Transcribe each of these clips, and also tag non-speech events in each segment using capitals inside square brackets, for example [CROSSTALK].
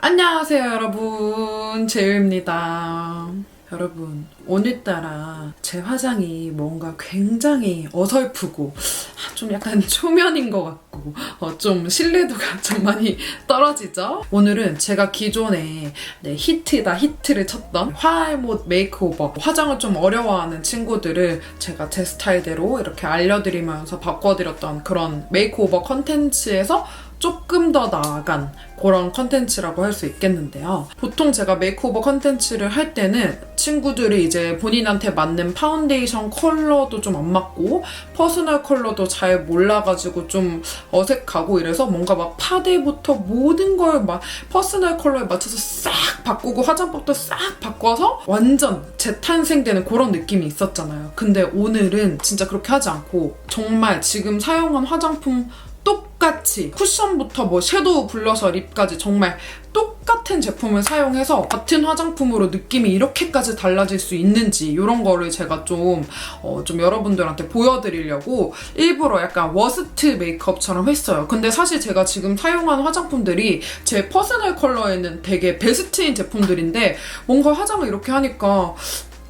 안녕하세요, 여러분. 재유입니다. 여러분, 오늘따라 제 화장이 뭔가 굉장히 어설프고, 아, 좀 약간 초면인 것 같고, 어, 좀 신뢰도가 [LAUGHS] 좀 많이 떨어지죠? 오늘은 제가 기존에 네, 히트다 히트를 쳤던 화알못 메이크오버, 화장을 좀 어려워하는 친구들을 제가 제 스타일대로 이렇게 알려드리면서 바꿔드렸던 그런 메이크오버 컨텐츠에서 조금 더 나아간 그런 컨텐츠라고 할 수 있겠는데요. 보통 제가 메이크오버 컨텐츠를 할 때는 친구들이 이제 본인한테 맞는 파운데이션 컬러도 좀 안 맞고 퍼스널 컬러도 잘 몰라가지고 좀 어색하고 이래서 뭔가 막 파데부터 모든 걸 막 퍼스널 컬러에 맞춰서 싹 바꾸고 화장법도 싹 바꿔서 완전 재탄생되는 그런 느낌이 있었잖아요. 근데 오늘은 진짜 그렇게 하지 않고 정말 지금 사용한 화장품 똑같이 쿠션부터 뭐 섀도우, 블러셔, 립까지 정말 똑같은 제품을 사용해서 같은 화장품으로 느낌이 이렇게까지 달라질 수 있는지 이런 거를 제가 좀, 어, 좀 여러분들한테 보여드리려고 일부러 약간 워스트 메이크업처럼 했어요. 근데 사실 제가 지금 사용하는 화장품들이 제 퍼스널 컬러에는 되게 베스트인 제품들인데 뭔가 화장을 이렇게 하니까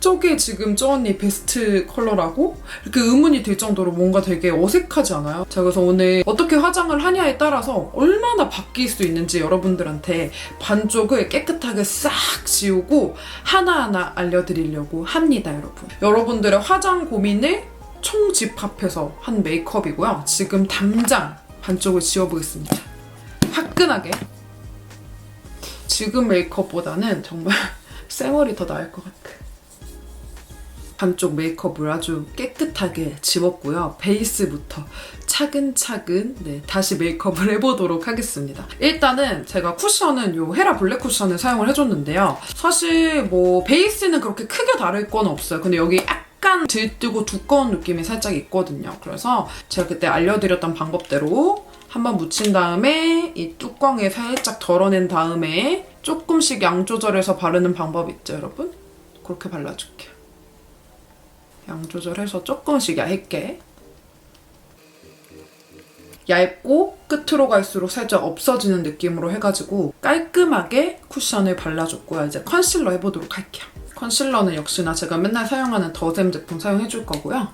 저게 지금 저 언니 베스트 컬러라고? 이렇게 의문이 들 정도로 뭔가 되게 어색하지 않아요? 제가 그래서 오늘 어떻게 화장을 하냐에 따라서 얼마나 바뀔 수 있는지 여러분들한테 반쪽을 깨끗하게 싹 지우고 하나하나 알려드리려고 합니다, 여러분. 여러분들의 화장 고민을 총집합해서 한 메이크업이고요. 지금 당장 반쪽을 지워보겠습니다. 화끈하게. 지금 메이크업보다는 정말 [LAUGHS] 쌩얼이 더 나을 것 같아. 반쪽 메이크업을 아주 깨끗하게 지웠고요. 베이스부터 차근차근 네, 다시 메이크업을 해보도록 하겠습니다. 일단은 제가 쿠션은 요 헤라 블랙 쿠션을 사용을 해줬는데요. 사실 뭐 베이스는 그렇게 크게 다를 건 없어요. 근데 여기 약간 들뜨고 두꺼운 느낌이 살짝 있거든요. 그래서 제가 그때 알려드렸던 방법대로 한번 묻힌 다음에 이 뚜껑에 살짝 덜어낸 다음에 조금씩 양 조절해서 바르는 방법 있죠, 여러분? 그렇게 발라줄게요. 양 조절해서 조금씩 얇게 얇고 끝으로 갈수록 살짝 없어지는 느낌으로 해가지고 깔끔하게 쿠션을 발라줬고요. 이제 컨실러 해보도록 할게요. 컨실러는 역시나 제가 맨날 사용하는 더샘 제품 사용해줄 거고요.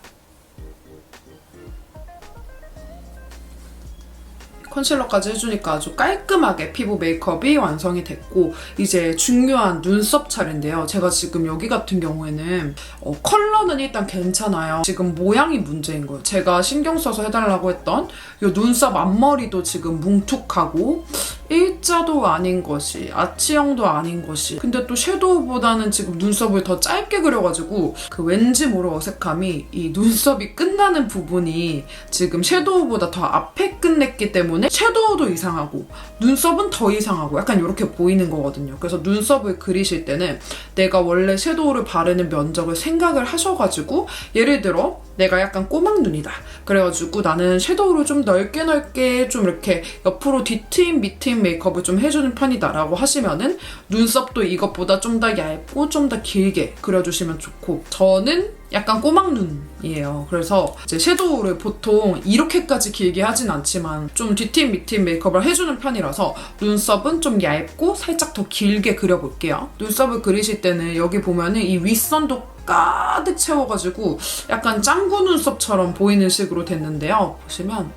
컨실러까지 해주니까 아주 깔끔하게 피부 메이크업이 완성이 됐고 이제 중요한 눈썹 차례인데요. 제가 지금 여기 같은 경우에는 어, 컬러는 일단 괜찮아요. 지금 모양이 문제인 거예요. 제가 신경 써서 해달라고 했던 이 눈썹 앞머리도 지금 뭉툭하고 일자도 아닌 것이 아치형도 아닌 것이 근데 또 섀도우보다는 지금 눈썹을 더 짧게 그려가지고 그 왠지 모를 어색함이 이 눈썹이 끝나는 부분이 지금 섀도우보다 더 앞에 끝냈기 때문에 섀도우도 이상하고 눈썹은 더 이상하고 약간 이렇게 보이는 거거든요. 그래서 눈썹을 그리실 때는 내가 원래 섀도우를 바르는 면적을 생각을 하셔가지고 예를 들어 내가 약간 꼬막 눈이다. 그래가지고 나는 섀도우를 좀 넓게 넓게 좀 이렇게 옆으로 뒤트임 밑트임 메이크업을 좀 해주는 편이다라고 하시면은 눈썹도 이것보다 좀 더 얇고 좀 더 길게 그려주시면 좋고 저는 약간 꼬막 눈이에요. 그래서 이제 섀도우를 보통 이렇게까지 길게 하진 않지만 좀 뒤트임 밑트임 메이크업을 해주는 편이라서 눈썹은 좀 얇고 살짝 더 길게 그려볼게요. 눈썹을 그리실 때는 여기 보면은 이 윗선도 가득 채워가지고 약간 짱구 눈썹처럼 보이는 식으로 됐는데요. 보시면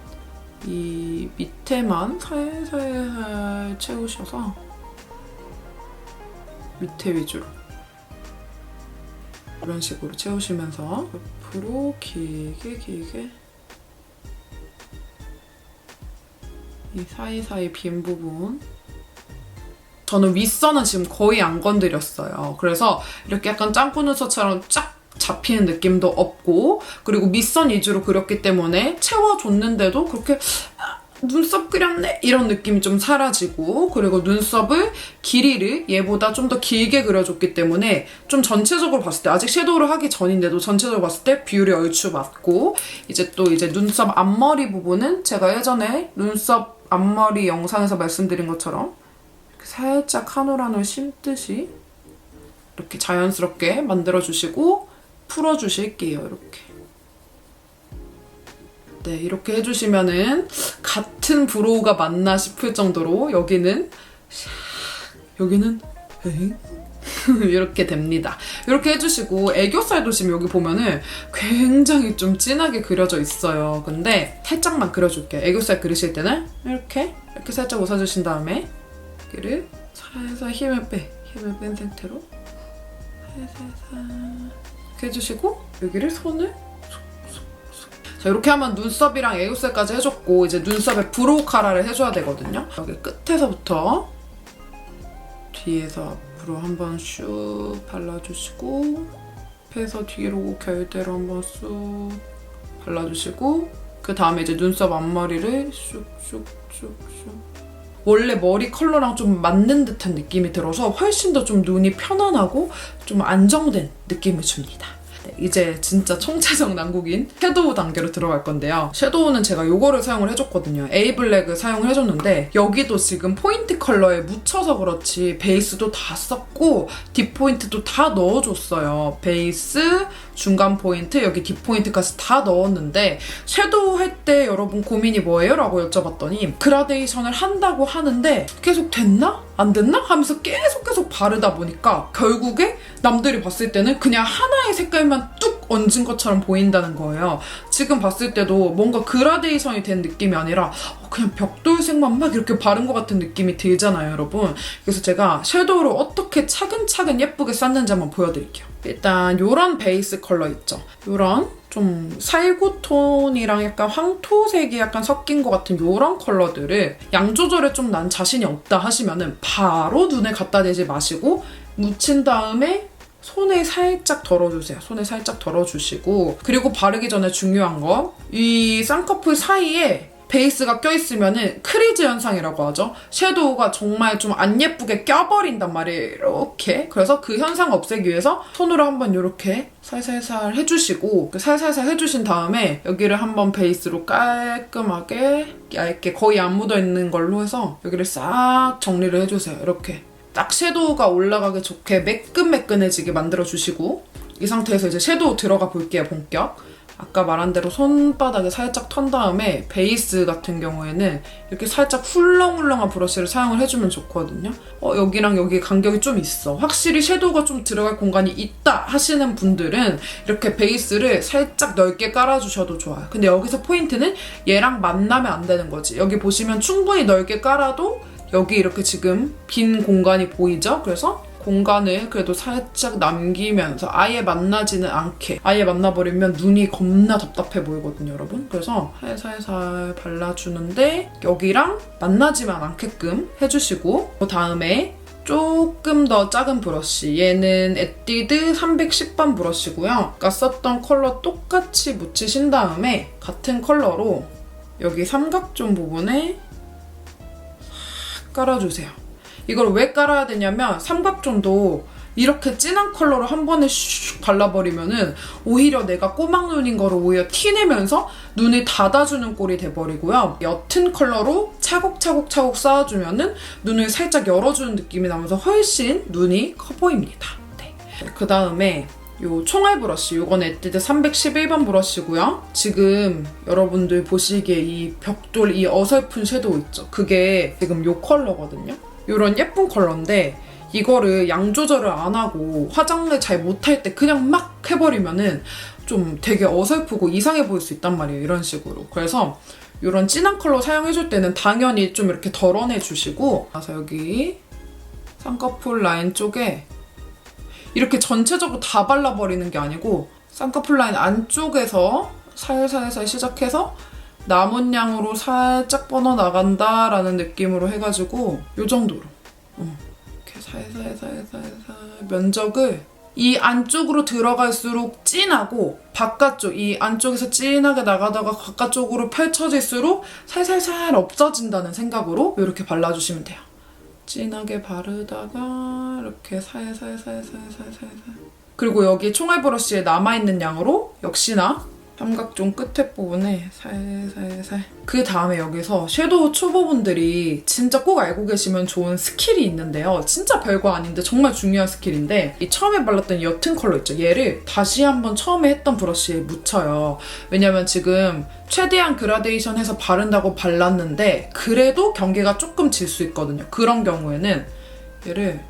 이 밑에만 살살 채우셔서 밑에 위주로 이런 식으로 채우시면서 옆으로 길게 길게 이 사이사이 빈 부분 저는 윗선은 지금 거의 안 건드렸어요. 그래서 이렇게 약간 짱구 눈썹처럼 쫙 잡히는 느낌도 없고 그리고 밑선 위주로 그렸기 때문에 채워줬는데도 그렇게 아, 눈썹 그렸네 이런 느낌이 좀 사라지고 그리고 눈썹을 길이를 얘보다 좀 더 길게 그려줬기 때문에 좀 전체적으로 봤을 때 아직 섀도우를 하기 전인데도 전체적으로 봤을 때 비율이 얼추 맞고 이제 또 이제 눈썹 앞머리 부분은 제가 예전에 눈썹 앞머리 영상에서 말씀드린 것처럼 살짝 한 올 한 올 심듯이 이렇게 자연스럽게 만들어주시고 풀어주실게요. 이렇게. 네, 이렇게 해주시면은 같은 브로우가 맞나 싶을 정도로 여기는 샥 여기는 에잉? [LAUGHS] 이렇게 됩니다. 이렇게 해주시고 애교살도 지금 여기 보면은 굉장히 좀 진하게 그려져 있어요. 근데 살짝만 그려줄게요. 애교살 그리실 때는 이렇게 이렇게 살짝 웃어주신 다음에 여기를 살살 힘을 빼 힘을 뺀 상태로 살살살 이렇게 해주시고 여기를 손을 자 이렇게 하면 눈썹이랑 애교살까지 해줬고 이제 눈썹에 브로우 카라를 해줘야 되거든요. 여기 끝에서부터 뒤에서 앞으로 한번 슉 발라주시고 앞에서 뒤로 결대로 한번 쑥 발라주시고 그 다음에 이제 눈썹 앞머리를 슉슉슉슉 원래 머리 컬러랑 좀 맞는 듯한 느낌이 들어서 훨씬 더 좀 눈이 편안하고 좀 안정된 느낌을 줍니다. 네, 이제 진짜 총체적 난국인 섀도우 단계로 들어갈 건데요. 섀도우는 제가 요거를 사용을 해줬거든요. 에이블랙을 사용을 해줬는데 여기도 지금 포인트 컬러에 묻혀서 그렇지 베이스도 다 썼고 딥포인트도 다 넣어줬어요. 베이스, 중간 포인트, 여기 딥포인트까지 다 넣었는데 섀도우 할 때 여러분 고민이 뭐예요? 라고 여쭤봤더니 그라데이션을 한다고 하는데 계속 됐나? 안 됐나? 하면서 계속 계속 바르다 보니까 결국에 남들이 봤을 때는 그냥 하나의 색깔만 뚝 얹은 것처럼 보인다는 거예요. 지금 봤을 때도 뭔가 그라데이션이 된 느낌이 아니라 어, 그냥 벽돌색만 막 이렇게 바른 것 같은 느낌이 들잖아요, 여러분. 그래서 제가 섀도우를 어떻게 차근차근 예쁘게 쌌는지 한번 보여드릴게요. 일단 요런 베이스 컬러 있죠? 요런 좀 살구톤이랑 약간 황토색이 약간 섞인 것 같은 요런 컬러들을 양 조절에 좀 난 자신이 없다 하시면은 바로 눈에 갖다 대지 마시고 묻힌 다음에 손에 살짝 덜어주세요. 손에 살짝 덜어주시고 그리고 바르기 전에 중요한 거 이 쌍꺼풀 사이에 베이스가 껴있으면은 크리즈 현상이라고 하죠. 섀도우가 정말 좀 안 예쁘게 껴버린단 말이에요. 이렇게. 그래서 그 현상 없애기 위해서 손으로 한번 이렇게 살살살 해주시고 그 살살살 해주신 다음에 여기를 한번 베이스로 깔끔하게 얇게 거의 안 묻어있는 걸로 해서 여기를 싹 정리를 해주세요. 이렇게. 딱 섀도우가 올라가기 좋게 매끈매끈해지게 만들어주시고 이 상태에서 이제 섀도우 들어가 볼게요, 본격. 아까 말한 대로 손바닥에 살짝 턴 다음에 베이스 같은 경우에는 이렇게 살짝 훌렁훌렁한 브러쉬를 사용을 해주면 좋거든요. 어, 여기랑 여기 간격이 좀 있어. 확실히 섀도우가 좀 들어갈 공간이 있다 하시는 분들은 이렇게 베이스를 살짝 넓게 깔아주셔도 좋아요. 근데 여기서 포인트는 얘랑 만나면 안 되는 거지. 여기 보시면 충분히 넓게 깔아도 여기 이렇게 지금 빈 공간이 보이죠? 그래서 공간을 그래도 살짝 남기면서 아예 만나지는 않게 아예 만나버리면 눈이 겁나 답답해 보이거든요 여러분 그래서 살살살 발라주는데 여기랑 만나지만 않게끔 해주시고 그 다음에 조금 더 작은 브러쉬 얘는 에뛰드 310번 브러쉬고요 아까 썼던 컬러 똑같이 묻히신 다음에 같은 컬러로 여기 삼각존 부분에 싹 깔아주세요 이걸 왜 깔아야 되냐면 삼각존도 이렇게 진한 컬러로 한 번에 슉 발라버리면은 오히려 내가 꼬막 눈인 거를 오히려 티내면서 눈을 닫아주는 꼴이 돼버리고요. 옅은 컬러로 차곡차곡차곡 쌓아주면은 눈을 살짝 열어주는 느낌이 나면서 훨씬 눈이 커 보입니다. 네. 그 다음에 요 총알 브러쉬, 요건 에뛰드 311번 브러쉬고요. 지금 여러분들 보시기에 이 벽돌, 이 어설픈 섀도우 있죠? 그게 지금 요 컬러거든요. 요런 예쁜 컬러인데 이거를 양 조절을 안 하고 화장을 잘 못할 때 그냥 막 해버리면은 좀 되게 어설프고 이상해 보일 수 있단 말이에요. 이런 식으로. 그래서 이런 진한 컬러 사용해줄 때는 당연히 좀 이렇게 덜어내 주시고 그래서 여기 쌍꺼풀 라인 쪽에 이렇게 전체적으로 다 발라버리는 게 아니고 쌍꺼풀 라인 안쪽에서 살살살 시작해서 남은 양으로 살짝 뻗어 나간다라는 느낌으로 해가지고 요 정도로 어, 이렇게 살살살살살 면적을 이 안쪽으로 들어갈수록 진하고 바깥쪽 이 안쪽에서 진하게 나가다가 바깥쪽으로 펼쳐질수록 살살살 없어진다는 생각으로 이렇게 발라주시면 돼요. 진하게 바르다가 이렇게 살살살살살살살 그리고 여기 총알 브러쉬에 남아있는 양으로 역시나 삼각존 끝에 부분에 살살살. 그 다음에 여기서 섀도우 초보분들이 진짜 꼭 알고 계시면 좋은 스킬이 있는데요. 진짜 별거 아닌데 정말 중요한 스킬인데 이 처음에 발랐던 옅은 컬러 있죠? 얘를 다시 한번 처음에 했던 브러쉬에 묻혀요. 왜냐면 지금 최대한 그라데이션 해서 바른다고 발랐는데 그래도 경계가 조금 질 수 있거든요. 그런 경우에는 얘를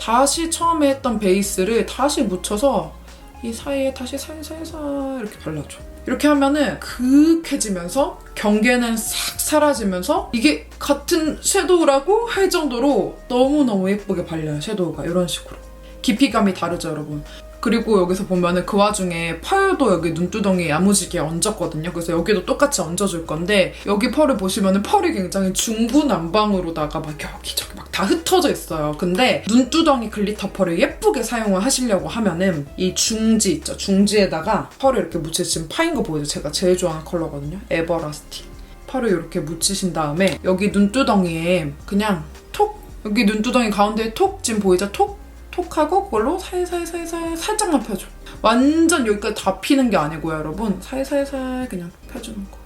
다시 처음에 했던 베이스를 다시 묻혀서 이 사이에 다시 살살살 이렇게 발라줘. 이렇게 하면은 그윽해지면서 경계는 싹 사라지면서 이게 같은 섀도우라고 할 정도로 너무너무 예쁘게 발려요, 섀도우가. 이런 식으로. 깊이감이 다르죠, 여러분. 그리고 여기서 보면은 그 와중에 펄도 여기 눈두덩이에 야무지게 얹었거든요. 그래서 여기도 똑같이 얹어줄 건데 여기 펄을 보시면은 펄이 굉장히 중구난방으로다가 막 여기저기 막 다 흩어져 있어요. 근데 눈두덩이 글리터 펄을 예쁘게 사용을 하시려고 하면은 이 중지 있죠. 중지에다가 펄을 이렇게 묻혀 지금 파인 거 보이죠? 제가 제일 좋아하는 컬러거든요. 에버라스틴. 펄을 이렇게 묻히신 다음에 여기 눈두덩이에 그냥 톡 여기 눈두덩이 가운데에 톡 지금 보이죠? 톡 톡하고 그걸로 살살살살 살짝만 펴줘. 완전 여기까지 다 피는 게 아니고요, 여러분. 살살살 그냥 펴주는 거.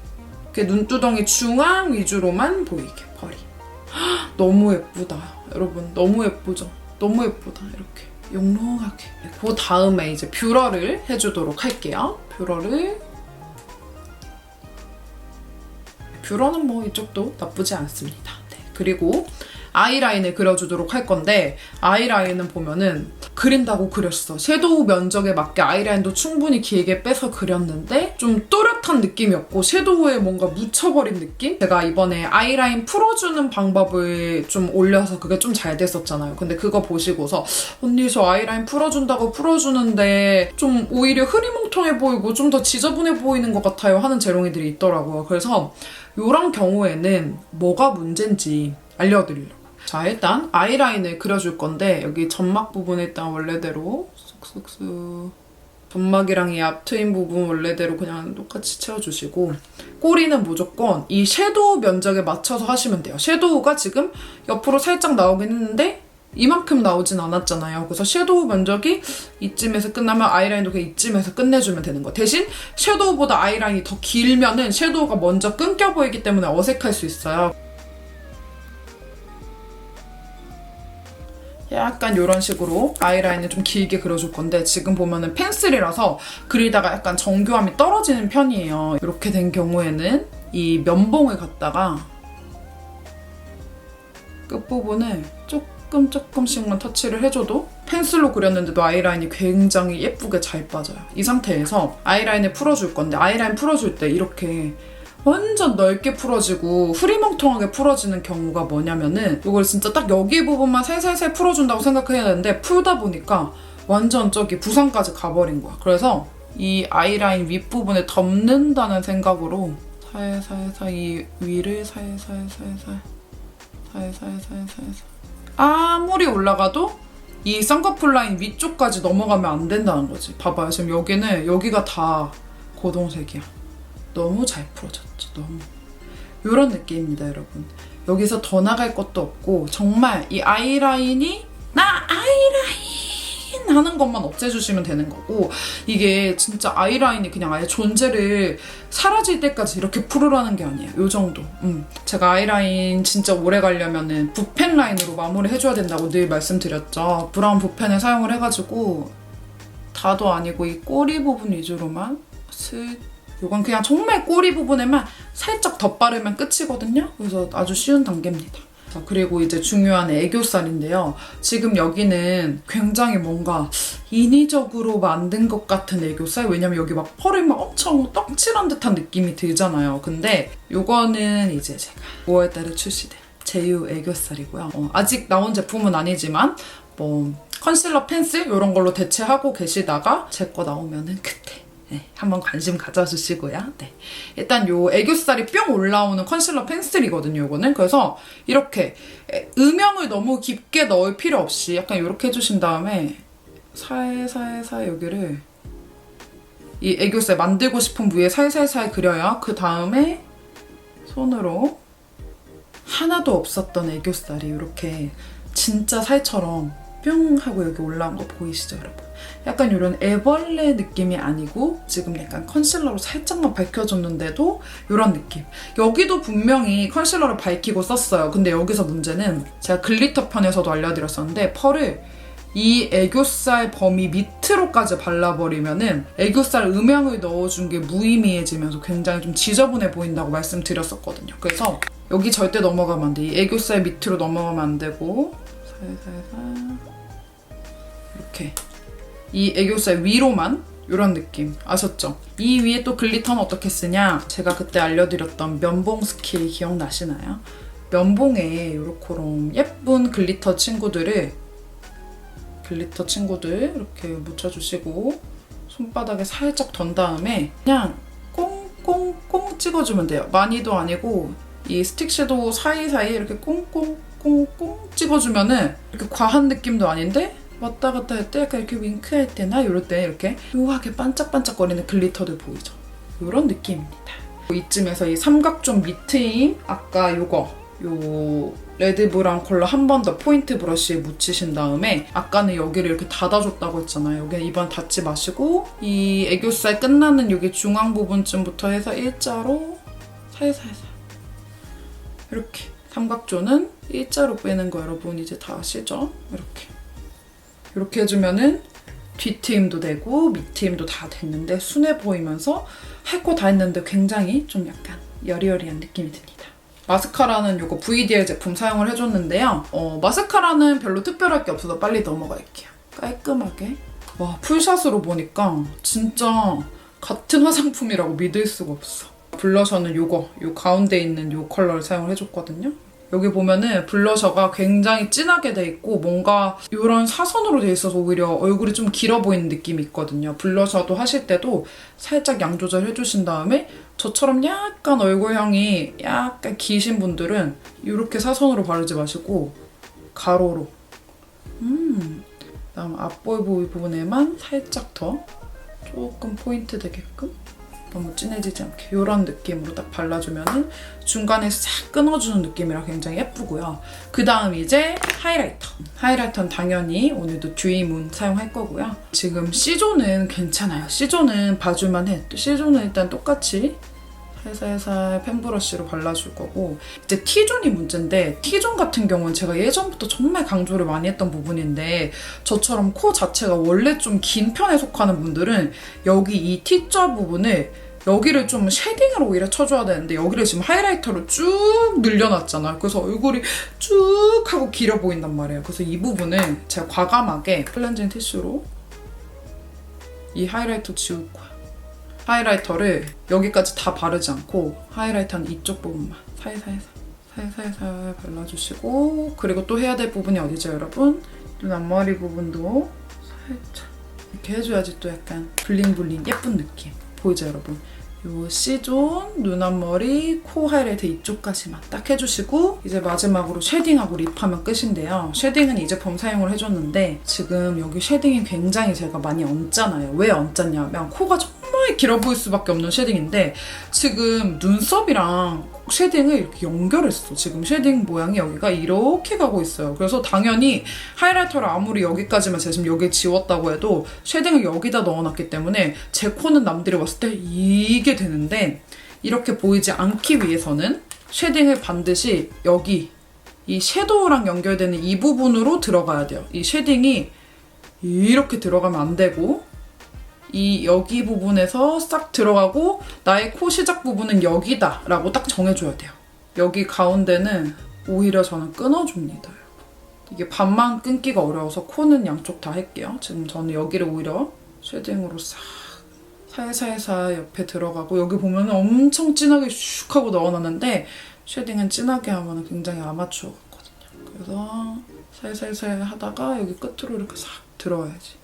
이렇게 눈두덩이 중앙 위주로만 보이게 펄이. 헉, [GASPS] 너무 예쁘다, 여러분. 너무 예쁘죠? 너무 예쁘다, 이렇게. 영롱하게. 그 다음에 이제 뷰러를 해주도록 할게요. 뷰러를 뷰러는 뭐 이쪽도 나쁘지 않습니다. 네. 그리고 아이라인을 그려주도록 할 건데 아이라인은 보면은 그린다고 그렸어. 섀도우 면적에 맞게 아이라인도 충분히 길게 빼서 그렸는데 좀 또렷한 느낌이었고 섀도우에 뭔가 묻혀버린 느낌? 제가 이번에 아이라인 풀어주는 방법을 좀 올려서 그게 좀 잘 됐었잖아요. 근데 그거 보시고서 언니 저 아이라인 풀어준다고 풀어주는데 좀 오히려 흐리멍텅해 보이고 좀 더 지저분해 보이는 것 같아요 하는 재롱이들이 있더라고요. 그래서 이런 경우에는 뭐가 문제인지 알려드리려고. 자, 일단 아이라인을 그려줄 건데 여기 점막 부분 일단 원래대로 쓱쓱쓱 점막이랑 이 앞 트임 부분 원래대로 그냥 똑같이 채워주시고 꼬리는 무조건 이 섀도우 면적에 맞춰서 하시면 돼요. 섀도우가 지금 옆으로 살짝 나오긴 했는데 이만큼 나오진 않았잖아요. 그래서 섀도우 면적이 이쯤에서 끝나면 아이라인도 그냥 이쯤에서 끝내주면 되는 거. 대신 섀도우보다 아이라인이 더 길면은 섀도우가 먼저 끊겨 보이기 때문에 어색할 수 있어요. 약간 이런 식으로 아이라인을 좀 길게 그려줄 건데 지금 보면은 펜슬이라서 그리다가 약간 정교함이 떨어지는 편이에요. 이렇게 된 경우에는 이 면봉을 갖다가 끝부분을 조금 조금씩만 터치를 해줘도 펜슬로 그렸는데도 아이라인이 굉장히 예쁘게 잘 빠져요. 이 상태에서 아이라인을 풀어줄 건데 아이라인 풀어줄 때 이렇게 완전 넓게 풀어지고 흐리멍텅하게 풀어지는 경우가 뭐냐면은 이걸 진짜 딱 여기 부분만 살살살 풀어준다고 생각해야 되는데 풀다 보니까 완전 저기 부산까지 가버린 거야. 그래서 이 아이라인 윗부분에 덮는다는 생각으로 살살살 이 위를 살살살살 살살살살살 아무리 올라가도 이 쌍꺼풀 라인 위쪽까지 넘어가면 안 된다는 거지. 봐봐요. 지금 여기는 여기가 다 고동색이야. 너무 잘 풀어졌죠. 너무. 이런 느낌입니다, 여러분. 여기서 더 나갈 것도 없고 정말 이 아이라인이 나 아이라인 하는 것만 없애주시면 되는 거고 이게 진짜 아이라인이 그냥 아예 존재를 사라질 때까지 이렇게 풀으라는 게 아니에요. 요 정도. 음. 제가 아이라인 진짜 오래 가려면은 붓펜 라인으로 마무리 해줘야 된다고 늘 말씀드렸죠. 브라운 붓펜을 사용을 해가지고 다도 아니고 이 꼬리 부분 위주로만 슬 이건 그냥 정말 꼬리 부분에만 살짝 덧바르면 끝이거든요. 그래서 아주 쉬운 단계입니다. 자, 그리고 이제 중요한 애교살인데요. 지금 여기는 굉장히 뭔가 인위적으로 만든 것 같은 애교살? 왜냐면 여기 막 펄이 막 엄청 떡칠한 듯한 느낌이 들잖아요. 근데 이거는 이제 제가 5월달에 출시된 제휴 애교살이고요. 어, 아직 나온 제품은 아니지만 뭐 컨실러 펜슬 이런 걸로 대체하고 계시다가 제 거 나오면은 그때 네, 한번 관심 가져주시고요. 네. 일단 요 애교살이 뿅 올라오는 컨실러 펜슬이거든요, 이거는. 그래서 이렇게 에, 음영을 너무 깊게 넣을 필요 없이 약간 이렇게 해주신 다음에 살살살 여기를 이 애교살 만들고 싶은 부위에 살살살 그려요. 그 다음에 손으로 하나도 없었던 애교살이 이렇게 진짜 살처럼 뿅 하고 여기 올라온 거 보이시죠, 여러분? 약간 이런 애벌레 느낌이 아니고 지금 약간 컨실러로 살짝만 밝혀줬는데도 이런 느낌. 여기도 분명히 컨실러를 밝히고 썼어요. 근데 여기서 문제는 제가 글리터 편에서도 알려드렸었는데 펄을 이 애교살 범위 밑으로까지 발라버리면은 애교살 음영을 넣어준 게 무의미해지면서 굉장히 좀 지저분해 보인다고 말씀드렸었거든요. 그래서 여기 절대 넘어가면 안 돼. 이 애교살 밑으로 넘어가면 안 되고 살살살 이렇게 이 애교살 위로만 이런 느낌 아셨죠? 이 위에 또 글리터는 어떻게 쓰냐? 제가 그때 알려드렸던 면봉 스킬 기억나시나요? 면봉에 요렇게럼 예쁜 글리터 친구들을 글리터 친구들 이렇게 묻혀주시고 손바닥에 살짝 던 다음에 그냥 꽁꽁꽁 찍어주면 돼요. 많이도 아니고 이 스틱 섀도우 사이사이에 이렇게 꽁꽁꽁꽁 찍어주면은 이렇게 과한 느낌도 아닌데 왔다 갔다 할 때 약간 이렇게 윙크할 때나 이럴 때 이렇게 묘하게 반짝반짝거리는 글리터들 보이죠? 이런 느낌입니다. 이쯤에서 이 삼각존 밑트임 아까 요거 요 레드 브라운 컬러 한 번 더 포인트 브러쉬에 묻히신 다음에 아까는 여기를 이렇게 닫아줬다고 했잖아요. 여기는 이번 닫지 마시고 이 애교살 끝나는 여기 중앙 부분쯤부터 해서 일자로 살살살 이렇게 삼각존은 일자로 빼는 거 여러분 이제 다 아시죠? 이렇게 이렇게 해주면은 뒷트임도 되고 밑트임도 다 됐는데 순해 보이면서 할 거 다 했는데 굉장히 좀 약간 여리여리한 느낌이 듭니다. 마스카라는 이거 VDL 제품 사용을 해줬는데요. 어, 마스카라는 별로 특별할 게 없어서 빨리 넘어갈게요. 깔끔하게. 와, 풀샷으로 보니까 진짜 같은 화장품이라고 믿을 수가 없어. 블러셔는 요거, 요 가운데 있는 요 컬러를 사용을 해줬거든요. 여기 보면은 블러셔가 굉장히 진하게 돼 있고 뭔가 이런 사선으로 돼 있어서 오히려 얼굴이 좀 길어 보이는 느낌이 있거든요. 블러셔도 하실 때도 살짝 양 조절 해주신 다음에 저처럼 약간 얼굴형이 약간 기신 분들은 이렇게 사선으로 바르지 마시고 가로로. 음. 그다음 앞볼 부분에만 살짝 더 조금 포인트 되게끔 너무 진해지지 않게 이런 느낌으로 딱 발라주면은 중간에 싹 끊어주는 느낌이라 굉장히 예쁘고요. 그 다음 이제 하이라이터. 하이라이터는 당연히 오늘도 듀이문 사용할 거고요. 지금 C존은 괜찮아요. C존은 봐줄만 해. C존은 일단 똑같이 살살살 펜브러쉬로 발라줄 거고. 이제 T존이 문제인데 T존 같은 경우는 제가 예전부터 정말 강조를 많이 했던 부분인데 저처럼 코 자체가 원래 좀 긴 편에 속하는 분들은 여기 이 T자 부분을 여기를 좀 쉐딩으로 오히려 쳐줘야 되는데 여기를 지금 하이라이터로 쭉 늘려놨잖아 그래서 얼굴이 쭉 하고 길어 보인단 말이에요. 그래서 이 부분을 제가 과감하게 클렌징 티슈로 이 하이라이터 지울 거야 하이라이터를 여기까지 다 바르지 않고 하이라이터는 이쪽 부분만 살살살 살살살 발라주시고 그리고 또 해야 될 부분이 어디죠 여러분? 눈 앞머리 부분도 살짝 이렇게 해줘야지 또 약간 블링블링 예쁜 느낌 보이죠 여러분? 요 C존, 눈 앞머리, 코 하이라이트 이쪽까지만 딱 해주시고 이제 마지막으로 쉐딩하고 립하면 끝인데요. 쉐딩은 이 제품 사용을 해줬는데 지금 여기 쉐딩이 굉장히 제가 많이 얹잖아요. 왜 얹었냐면 코가 정말 길어 보일 수밖에 없는 쉐딩인데 지금 눈썹이랑 쉐딩을 이렇게 연결했어. 지금 쉐딩 모양이 여기가 이렇게 가고 있어요. 그래서 당연히 하이라이터를 아무리 여기까지만 지금 여기 지웠다고 해도 쉐딩을 여기다 넣어놨기 때문에 제 코는 남들이 봤을 때 이게 되는데 이렇게 보이지 않기 위해서는 쉐딩을 반드시 여기 이 섀도우랑 연결되는 이 부분으로 들어가야 돼요. 이 쉐딩이 이렇게 들어가면 안 되고 이 여기 부분에서 싹 들어가고 나의 코 시작 부분은 여기다 라고 딱 정해줘야 돼요. 여기 가운데는 오히려 저는 끊어줍니다. 이게 반만 끊기가 어려워서 코는 양쪽 다 할게요. 지금 저는 여기를 오히려 쉐딩으로 싹 살살살 옆에 들어가고 여기 보면 엄청 진하게 슉 하고 넣어놨는데 쉐딩은 진하게 하면 굉장히 아마추어 같거든요. 그래서 살살살 하다가 여기 끝으로 이렇게 싹 들어와야지.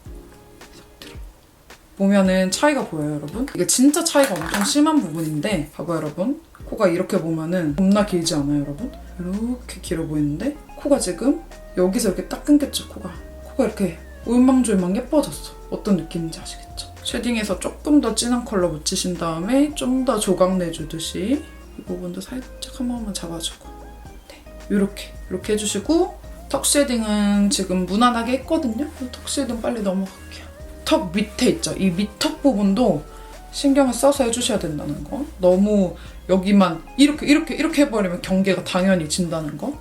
보면은 차이가 보여요, 여러분? 이게 진짜 차이가 엄청 심한 부분인데 봐봐요, 여러분. 코가 이렇게 보면은 겁나 길지 않아요, 여러분? 이렇게 길어 보이는데 코가 지금 여기서 이렇게 딱 끊겼죠, 코가. 코가 이렇게 울망졸망 예뻐졌어. 어떤 느낌인지 아시겠죠? 쉐딩에서 조금 더 진한 컬러 묻히신 다음에 좀 더 조각 내주듯이 이 부분도 살짝 한 번만 잡아주고 네, 이렇게 이렇게 해주시고 턱 쉐딩은 지금 무난하게 했거든요. 턱 쉐딩 빨리 넘어갈게요. 턱 밑에 있죠. 이 밑턱 부분도 신경을 써서 해주셔야 된다는 거. 너무 여기만 이렇게 이렇게 이렇게 해버리면 경계가 당연히 진다는 거.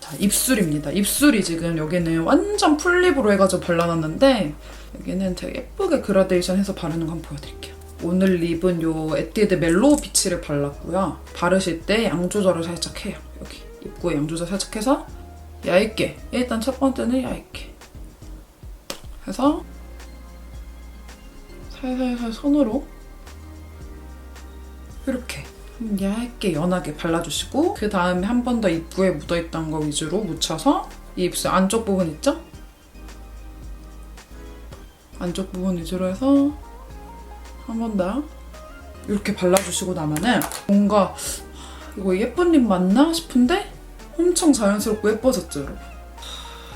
자, 입술입니다. 입술이 지금 여기는 완전 풀립으로 해가지고 발라놨는데 여기는 되게 예쁘게 그라데이션 해서 바르는 거 한번 보여드릴게요. 오늘 립은 요 에뛰드 멜로우 비치를 발랐고요. 바르실 때 양 조절을 살짝 해요. 여기 입구에 양 조절 살짝 해서 얇게 일단 첫 번째는 얇게 해서 살살살 손으로 이렇게 좀 얇게 연하게 발라주시고 그 다음에 한 번 더 입구에 묻어있던 거 위주로 묻혀서 이 입술 안쪽 부분 있죠? 안쪽 부분 위주로 해서 한 번 더 이렇게 발라주시고 나면은 뭔가 이거 예쁜 립 맞나 싶은데 엄청 자연스럽고 예뻐졌죠 여러분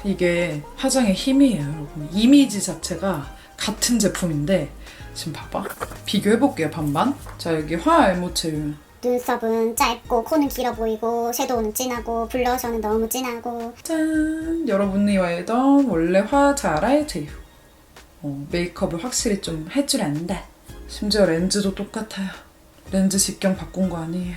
이게 화장의 힘이에요 여러분 이미지 자체가 같은 제품인데 지금 봐봐 비교해볼게요 반반 자 여기 화 알모체유 눈썹은 짧고 코는 길어 보이고 섀도우는 진하고 블러셔는 너무 진하고 짠! 여러분이 알던 원래 화 잘알 제휴. 어, 메이크업을 확실히 좀 할 줄 안다. 심지어 렌즈도 똑같아요. 렌즈 직경 바꾼 거 아니에요.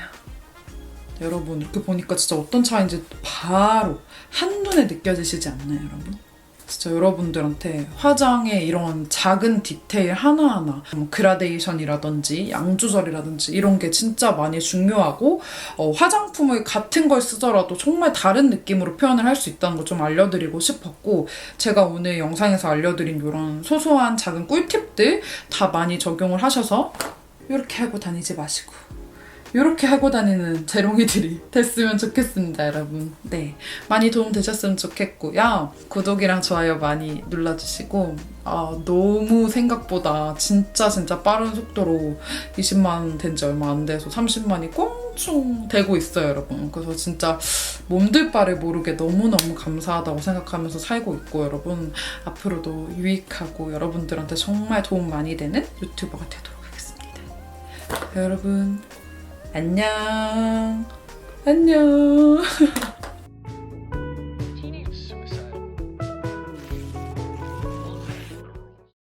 여러분 이렇게 보니까 진짜 어떤 차이인지 바로 한눈에 느껴지시지 않나요, 여러분? 진짜 여러분들한테 화장의 이런 작은 디테일 하나하나 뭐 그라데이션이라든지 양 조절이라든지 이런 게 진짜 많이 중요하고 어, 화장품을 같은 걸 쓰더라도 정말 다른 느낌으로 표현을 할 수 있다는 거좀 알려드리고 싶었고 제가 오늘 영상에서 알려드린 이런 소소한 작은 꿀팁들 다 많이 적용을 하셔서 이렇게 하고 다니지 마시고 이렇게 하고 다니는 재롱이들이 [LAUGHS] 됐으면 좋겠습니다, 여러분. 네. 많이 도움 되셨으면 좋겠고요. 구독이랑 좋아요 많이 눌러주시고, 아, 너무 생각보다 진짜 진짜 빠른 속도로 20만 된 지 얼마 안 돼서 30만이 꽁충 되고 있어요, 여러분. 그래서 진짜 몸둘 바를 모르게 너무너무 감사하다고 생각하면서 살고 있고, 여러분. 앞으로도 유익하고 여러분들한테 정말 도움 많이 되는 유튜버가 되도록 하겠습니다. 여러분, 안녕. 안녕. [LAUGHS]